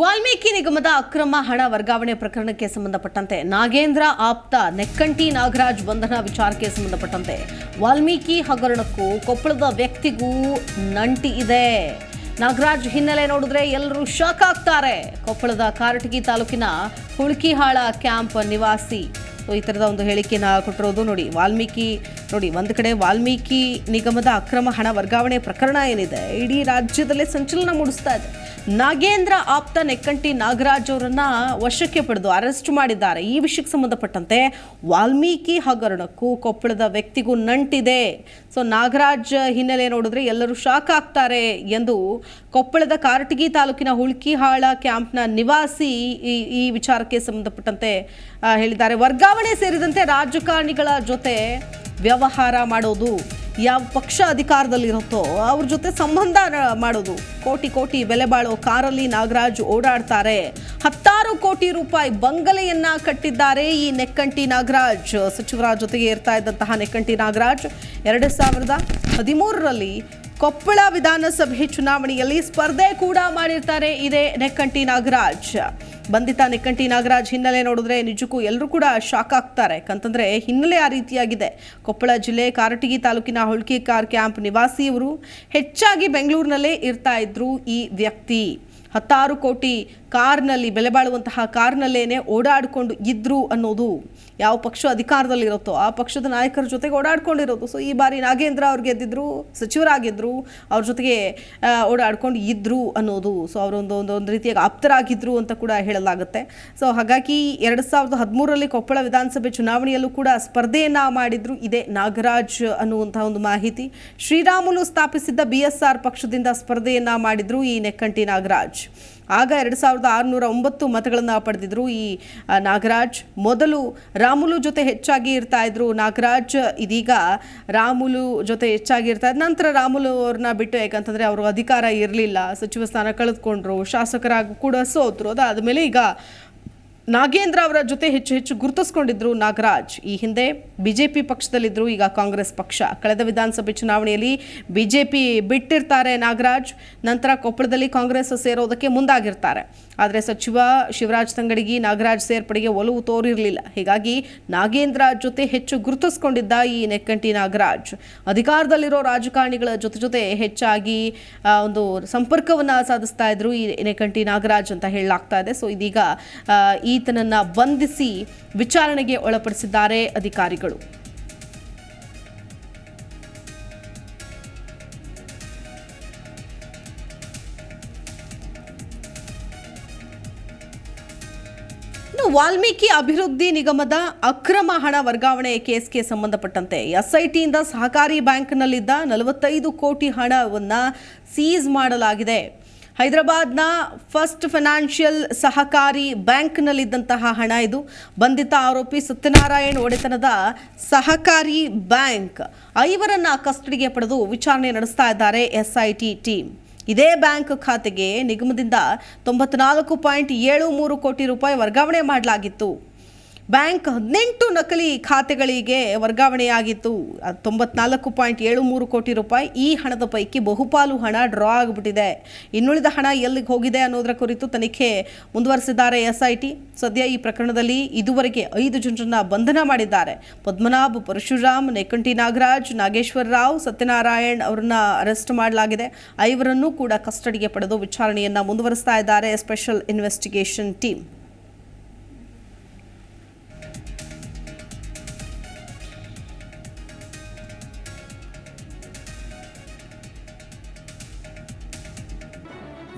ವಾಲ್ಮೀಕಿ ನಿಗಮದ ಅಕ್ರಮ ಹಣ ವರ್ಗಾವಣೆ ಪ್ರಕರಣಕ್ಕೆ ಸಂಬಂಧಪಟ್ಟಂತೆ ನಾಗೇಂದ್ರ ಆಪ್ತ ನೆಕ್ಕಂಟಿ ನಾಗರಾಜ್ ಬಂಧನ ವಿಚಾರಕ್ಕೆ ಸಂಬಂಧಪಟ್ಟಂತೆ ವಾಲ್ಮೀಕಿ ಹಗರಣಕ್ಕೂ ಕೊಪ್ಪಳದ ವ್ಯಕ್ತಿಗೂ ನಂಟಿ ಇದೆ. ನಾಗರಾಜ್ ಹಿನ್ನೆಲೆ ನೋಡಿದ್ರೆ ಎಲ್ಲರೂ ಶಾಕ್ ಆಗ್ತಾರೆ. ಕೊಪ್ಪಳದ ಕಾರಟಗಿ ತಾಲೂಕಿನ ಹುಳ್ಕಿಹಾಳ ಕ್ಯಾಂಪ್ ನಿವಾಸಿ. ಈ ಥರದ ಒಂದು ಹೇಳಿಕೆನ ಕೊಟ್ಟಿರೋದು ನೋಡಿ ವಾಲ್ಮೀಕಿ ನೋಡಿ, ಒಂದು ಕಡೆ ವಾಲ್ಮೀಕಿ ನಿಗಮದ ಅಕ್ರಮ ಹಣ ವರ್ಗಾವಣೆ ಪ್ರಕರಣ ಏನಿದೆ, ಇಡೀ ರಾಜ್ಯದಲ್ಲೇ ಸಂಚಲನ ಮೂಡಿಸ್ತಾ ಇದೆ. ನಾಗೇಂದ್ರ ಆಪ್ತ ನೆಕ್ಕಂಟಿ ನಾಗರಾಜ್ ಅವರನ್ನ ವಶಕ್ಕೆ ಪಡೆದು ಅರೆಸ್ಟ್ ಮಾಡಿದ್ದಾರೆ. ಈ ವಿಷಯಕ್ಕೆ ಸಂಬಂಧಪಟ್ಟಂತೆ ವಾಲ್ಮೀಕಿ ಹಗರಣಕ್ಕೂ ಕೊಪ್ಪಳದ ವ್ಯಕ್ತಿಗೂ ನಂಟಿದೆ. ಸೊ, ನಾಗರಾಜ್ ಹಿನ್ನೆಲೆ ನೋಡಿದ್ರೆ ಎಲ್ಲರೂ ಶಾಕ್ ಆಗ್ತಾರೆ ಎಂದು ಕೊಪ್ಪಳದ ಕಾರಟಗಿ ತಾಲೂಕಿನ ಹುಳ್ಕಿಹಾಳ ಕ್ಯಾಂಪ್ನ ನಿವಾಸಿ ಈ ಈ ವಿಚಾರಕ್ಕೆ ಸಂಬಂಧಪಟ್ಟಂತೆ ಹೇಳಿದ್ದಾರೆ. ವರ್ಗಾವಣೆ ಸೇರಿದಂತೆ ರಾಜಕಾರಣಿಗಳ ಜೊತೆ ವ್ಯವಹಾರ ಮಾಡೋದು, ಯಾವ ಪಕ್ಷ ಅಧಿಕಾರದಲ್ಲಿರುತ್ತೋ ಅವ್ರ ಜೊತೆ ಸಂಬಂಧ ಮಾಡೋದು. ಕೋಟಿ ಕೋಟಿ ಬೆಲೆ ಬಾಳೋ ಕಾರಲ್ಲಿ ನಾಗರಾಜ್ ಓಡಾಡ್ತಾರೆ. ಹತ್ತಾರು ಕೋಟಿ ರೂಪಾಯಿ ಬಂಗಲೆಯನ್ನ ಕಟ್ಟಿದ್ದಾರೆ ಈ ನೆಕ್ಕಂಟಿ ನಾಗರಾಜ್. ಸಚಿವರ ಜೊತೆಗೆ ಇರ್ತಾ ಇದ್ದಂತಹ ನೆಕ್ಕಂಟಿ ನಾಗರಾಜ್, ಎರಡು ಸಾವಿರದ ಹದಿಮೂರರಲ್ಲಿ ಕೊಪ್ಪಳ ವಿಧಾನಸಭೆ ಚುನಾವಣೆಯಲ್ಲಿ ಸ್ಪರ್ಧೆ ಕೂಡ ಮಾಡಿರ್ತಾರೆ ಇದೇ ನೆಕ್ಕಂಟಿ ನಾಗರಾಜ್. ಬಂಧಿತ ನಿಕ್ಕಂಟಿ ನಾಗರಾಜ್ ಹಿನ್ನೆಲೆ ನೋಡಿದ್ರೆ ನಿಜಕ್ಕೂ ಎಲ್ಲರೂ ಕೂಡ ಶಾಕ್ ಆಗ್ತಾರೆ. ಯಾಕಂತಂದ್ರೆ ಹಿನ್ನೆಲೆ ಆ ರೀತಿಯಾಗಿದೆ. ಕೊಪ್ಪಳ ಜಿಲ್ಲೆ ಕಾರಟಗಿ ತಾಲೂಕಿನ ಹೊಳ್ಕಿ ಕಾರ್ ಕ್ಯಾಂಪ್ ನಿವಾಸಿಯವರು ಹೆಚ್ಚಾಗಿ ಬೆಂಗಳೂರಿನಲ್ಲೇ ಇರ್ತಾ ಇದ್ರು ಈ ವ್ಯಕ್ತಿ. ಹತ್ತಾರು ಕೋಟಿ ಕಾರ್ನಲ್ಲಿ, ಬೆಲೆ ಬಾಳುವಂತಹ ಕಾರ್ನಲ್ಲೇನೆ ಓಡಾಡಿಕೊಂಡು ಇದ್ರು ಅನ್ನೋದು ಯಾವ ಪಕ್ಷ ಅಧಿಕಾರದಲ್ಲಿರುತ್ತೋ, ಆ ಪಕ್ಷದ ನಾಯಕರ ಜೊತೆಗೆ ಓಡಾಡ್ಕೊಂಡಿರೋದು. ಸೊ ಈ ಬಾರಿ ನಾಗೇಂದ್ರ ಅವ್ರು ಗೆದ್ದಿದ್ರು ಸಚಿವರಾಗಿದ್ದರು ಅವ್ರ ಜೊತೆಗೆ ಓಡಾಡ್ಕೊಂಡು ಇದ್ರು ಅನ್ನೋದು. ಸೊ ಅವರೊಂದು ಒಂದು ಒಂದು ರೀತಿಯಾಗಿ ಆಪ್ತರಾಗಿದ್ದರು ಅಂತ ಕೂಡ ಹೇಳಲಾಗುತ್ತೆ. ಸೊ ಹಾಗಾಗಿ ಎರಡು ಸಾವಿರದ ಹದಿಮೂರರಲ್ಲಿ ಕೊಪ್ಪಳ ವಿಧಾನಸಭೆ ಚುನಾವಣೆಯಲ್ಲೂ ಕೂಡ ಸ್ಪರ್ಧೆಯನ್ನು ಮಾಡಿದ್ರು ಇದೇ ನಾಗರಾಜ್ ಅನ್ನುವಂತಹ ಒಂದು ಮಾಹಿತಿ. ಶ್ರೀರಾಮುಲು ಸ್ಥಾಪಿಸಿದ್ದ ಬಿ ಎಸ್ ಆರ್ ಪಕ್ಷದಿಂದ ಸ್ಪರ್ಧೆಯನ್ನು ಮಾಡಿದ್ರು ಈ ನೆಕ್ಕಂಟಿ ನಾಗರಾಜ್. ಆಗ ಎರಡು ಸಾವಿರದ ಆರುನೂರ ಒಂಬತ್ತು ಮತಗಳನ್ನು ಪಡೆದಿದ್ರು ಈ ನಾಗರಾಜ್. ಮೊದಲು ರಾಮುಲು ಜೊತೆ ಹೆಚ್ಚಾಗಿ ಇರ್ತಾ ಇದ್ರು. ನಾಗರಾಜ್ ಇದೀಗ ರಾಮುಲು ಜೊತೆ ಹೆಚ್ಚಾಗಿ ಇರ್ತಾ ಇದ್ರು. ನಂತರ ರಾಮುಲು ಅವ್ರನ್ನ ಬಿಟ್ಟು ಯಾಕಂತಂದ್ರೆ ಅವರು ಅಧಿಕಾರ ಇರಲಿಲ್ಲ. ಸಚಿವ ಸ್ಥಾನ ಕಳೆದುಕೊಂಡ್ರು. ಶಾಸಕರಾಗಿ ಕೂಡ ಸೋತರು. ಅದಾದಮೇಲೆ ಈಗ ನಾಗೇಂದ್ರ ಅವರ ಜೊತೆ ಹೆಚ್ಚು ಹೆಚ್ಚು ಗುರುತಿಸ್ಕೊಂಡಿದ್ರು ನಾಗರಾಜ್. ಈ ಹಿಂದೆ ಬಿಜೆಪಿ ಪಕ್ಷದಲ್ಲಿದ್ದರು ಈಗ ಕಾಂಗ್ರೆಸ್ ಪಕ್ಷ. ಕಳೆದ ವಿಧಾನಸಭೆ ಚುನಾವಣೆಯಲ್ಲಿ ಬಿಜೆಪಿ ಬಿಟ್ಟಿರ್ತಾರೆ ನಾಗರಾಜ್. ನಂತರ ಕೊಪ್ಪಳದಲ್ಲಿ ಕಾಂಗ್ರೆಸ್ ಸೇರೋದಕ್ಕೆ ಮುಂದಾಗಿರ್ತಾರೆ. ಆದರೆ ಸಚಿವ ಶಿವರಾಜ್ ತಂಗಡಿಗಿ ನಾಗರಾಜ್ ಸೇರ್ಪಡೆಗೆ ಒಲವು ತೋರಿರಲಿಲ್ಲ. ಹೀಗಾಗಿ ನಾಗೇಂದ್ರ ಜೊತೆ ಹೆಚ್ಚು ಗುರುತಿಸ್ಕೊಂಡಿದ್ದ ಈ ನೆಕ್ಕಂಟಿ ನಾಗರಾಜ್. ಅಧಿಕಾರದಲ್ಲಿರೋ ರಾಜಕಾರಣಿಗಳ ಜೊತೆ ಜೊತೆ ಹೆಚ್ಚಾಗಿ ಒಂದು ಸಂಪರ್ಕವನ್ನು ಸಾಧಿಸ್ತಾ ಇದ್ರು ಈ ನೆಕ್ಕಂಟಿ ನಾಗರಾಜ್ ಅಂತ ಹೇಳಲಾಗ್ತಾ ಇದೆ. ಸೊ ಇದೀಗ ಆ, ಈತನನ್ನ ಬಂಧಿಸಿ ವಿಚಾರಣೆಗೆ ಒಳಪಡಿಸಿದ್ದಾರೆ ಅಧಿಕಾರಿಗಳು. ವಾಲ್ಮೀಕಿ ಅಭಿವೃದ್ಧಿ ನಿಗಮದ ಅಕ್ರಮ ಹಣ ವರ್ಗಾವಣೆ ಕೇಸ್ಗೆ ಸಂಬಂಧಪಟ್ಟಂತೆ ಎಸ್ಐಟಿಯಿಂದ ಸಹಕಾರಿ ಬ್ಯಾಂಕ್ನಲ್ಲಿದ್ದ ನಲವತ್ತೈದು ಕೋಟಿ ಹಣವನ್ನು ಸೀಸ್ ಮಾಡಲಾಗಿದೆ. ಹೈದರಾಬಾದ್ನ ಫಸ್ಟ್ ಫೈನಾನ್ಷಿಯಲ್ ಸಹಕಾರಿ ಬ್ಯಾಂಕ್ನಲ್ಲಿದ್ದಂತಹ ಹಣ ಇದು. ಬಂಧಿತ ಆರೋಪಿ ಸತ್ಯನಾರಾಯಣ್ ಒಡೆತನದ ಸಹಕಾರಿ ಬ್ಯಾಂಕ್ ಐವರನ್ನ ಕಸ್ಟಡಿಗೆ ಪಡೆದು ವಿಚಾರಣೆ ನಡೆಸ್ತಾ ಇದ್ದಾರೆ ಎಸ್ಐಟಿ ಟೀಮ್. ಇದೇ ಬ್ಯಾಂಕ್ ಖಾತೆಗೆ ನಿಗಮದಿಂದ ತೊಂಬತ್ನಾಲ್ಕು ಪಾಯಿಂಟ್ ಏಳು ಮೂರು ಕೋಟಿ ರೂಪಾಯಿ ವರ್ಗಾವಣೆ ಮಾಡಲಾಗಿತ್ತು. ಬ್ಯಾಂಕ್ ಹದಿನೆಂಟು ನಕಲಿ ಖಾತೆಗಳಿಗೆ ವರ್ಗಾವಣೆಯಾಗಿತ್ತು. ತೊಂಬತ್ನಾಲ್ಕು ಪಾಯಿಂಟ್ ಏಳು ಮೂರು ಕೋಟಿ ರೂಪಾಯಿ ಈ ಹಣದ ಪೈಕಿ ಬಹುಪಾಲು ಹಣ ಡ್ರಾ ಆಗಿಬಿಟ್ಟಿದೆ. ಇನ್ನುಳಿದ ಹಣ ಎಲ್ಲಿಗೆ ಹೋಗಿದೆ ಅನ್ನೋದರ ಕುರಿತು ತನಿಖೆ ಮುಂದುವರೆಸಿದ್ದಾರೆ ಎಸ್ಐಟಿ. ಸದ್ಯ ಈ ಪ್ರಕರಣದಲ್ಲಿ ಇದುವರೆಗೆ ಐದು ಜನರನ್ನು ಬಂಧನ ಮಾಡಿದ್ದಾರೆ. ಪದ್ಮನಾಭ್, ಪರಶುರಾಮ್ ನೆಕಂಟಿ ನಾಗರಾಜ್, ನಾಗೇಶ್ವರ ರಾವ್, ಸತ್ಯನಾರಾಯಣ್ ಅವರನ್ನ ಅರೆಸ್ಟ್ ಮಾಡಲಾಗಿದೆ. ಐವರನ್ನೂ ಕೂಡ ಕಸ್ಟಡಿಗೆ ಪಡೆದು ವಿಚಾರಣೆಯನ್ನು ಮುಂದುವರಿಸ್ತಾ ಇದ್ದಾರೆ special investigation team.